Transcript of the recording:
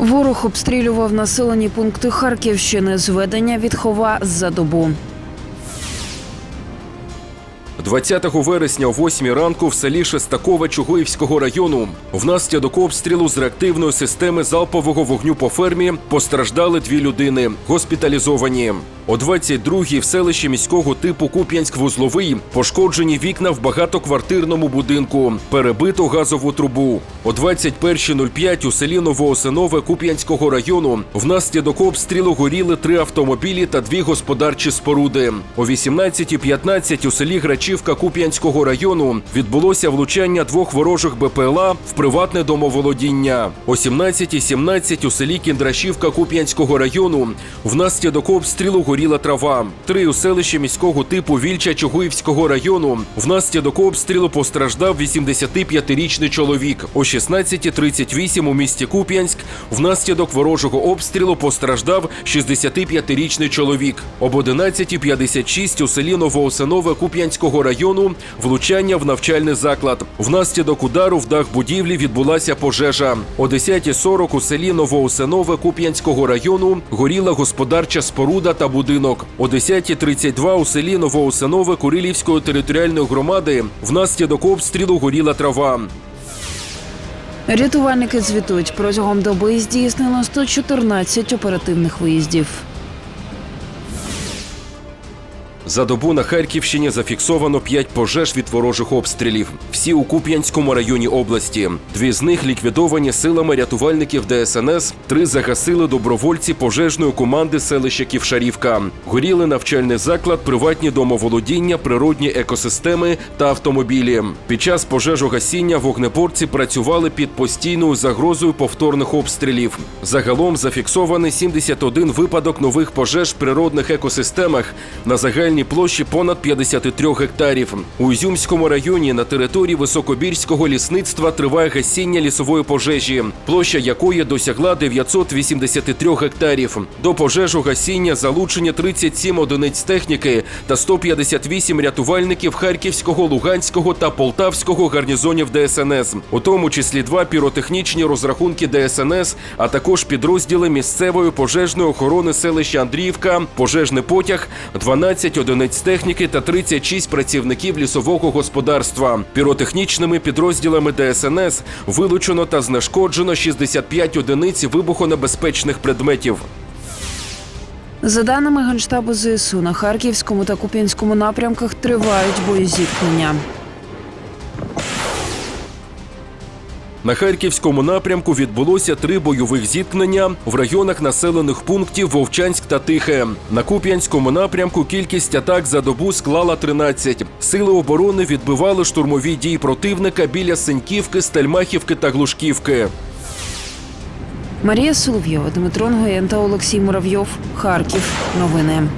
Ворог обстрілював населені пункти Харківщини. Зведення відхова за добу. 20 вересня о 8 ранку в селі Шестакове Чугуївського району внаслідок обстрілу з реактивної системи залпового вогню по фермі постраждали дві людини, госпіталізовані. О 22-й в селищі міського типу Куп'янськ-Вузловий пошкоджені вікна в багатоквартирному будинку, перебито газову трубу. О 21.05 у селі Новоосинове Куп'янського району внаслідок обстрілу горіли три автомобілі та дві господарчі споруди. О 18.15 у селі Грачівка Куп'янського району відбулося влучання двох ворожих БПЛА в приватне домоволодіння. О 17.17 у селі Кіндрашівка Куп'янського району внаслідок обстрілу горіла трава. Три у селищі міського типу Вільча Чугуївського району внаслідок обстрілу постраждав 85-річний чоловік. О 16.38 у місті Куп'янськ внаслідок ворожого обстрілу постраждав 65-річний чоловік. Об 11.56 у селі Новоосинове Куп'янського району влучання в навчальний заклад. Внаслідок удару в дах будівлі відбулася пожежа. О 10.40 у селі Новоосинове Куп'янського району горіла господарча споруда та будинок. О 10.32 у селі Новоусинове Курилівської територіальної громади внаслідок обстрілу горіла трава. Рятувальники звітують протягом доби здійснено 114 оперативних виїздів. За добу на Харківщині зафіксовано 5 пожеж від ворожих обстрілів. Всі у Куп'янському районі області. Дві з них ліквідовані силами рятувальників ДСНС. Три загасили добровольці пожежної команди селища Ківшарівка. Горіли навчальний заклад, приватні домоволодіння, природні екосистеми та автомобілі. Під час пожежогасіння вогнеборці працювали під постійною загрозою повторних обстрілів. Загалом зафіксований 71 випадок нових пожеж в природних екосистемах на загальній площі понад 53 гектарів. У Ізюмському районі на території високобірського лісництва триває гасіння лісової пожежі, площа якої досягла 983 гектарів. До пожежогасіння залучені 37 одиниць техніки та 158 рятувальників Харківського, Луганського та Полтавського гарнізонів ДСНС, у тому числі два піротехнічні розрахунки ДСНС, а також підрозділи місцевої пожежної охорони селища Андріївка, пожежний потяг, 12 одиниць техніки та 36 працівників лісового господарства. Піротехнічними підрозділами ДСНС вилучено та знешкоджено 65 одиниць вибухонебезпечних предметів. За даними Генштабу ЗСУ, на Харківському та Куп'янському напрямках тривають боєзіткнення. На харківському напрямку відбулося три бойових зіткнення в районах населених пунктів Вовчанськ та Тихе. На Куп'янському напрямку кількість атак за добу склала 13. Сили оборони відбивали штурмові дії противника біля Синьківки, Стельмахівки та Глушківки. Марія Соловйова, Дмитро Нгоєн та Олексій Муравйов. Харків. Новини.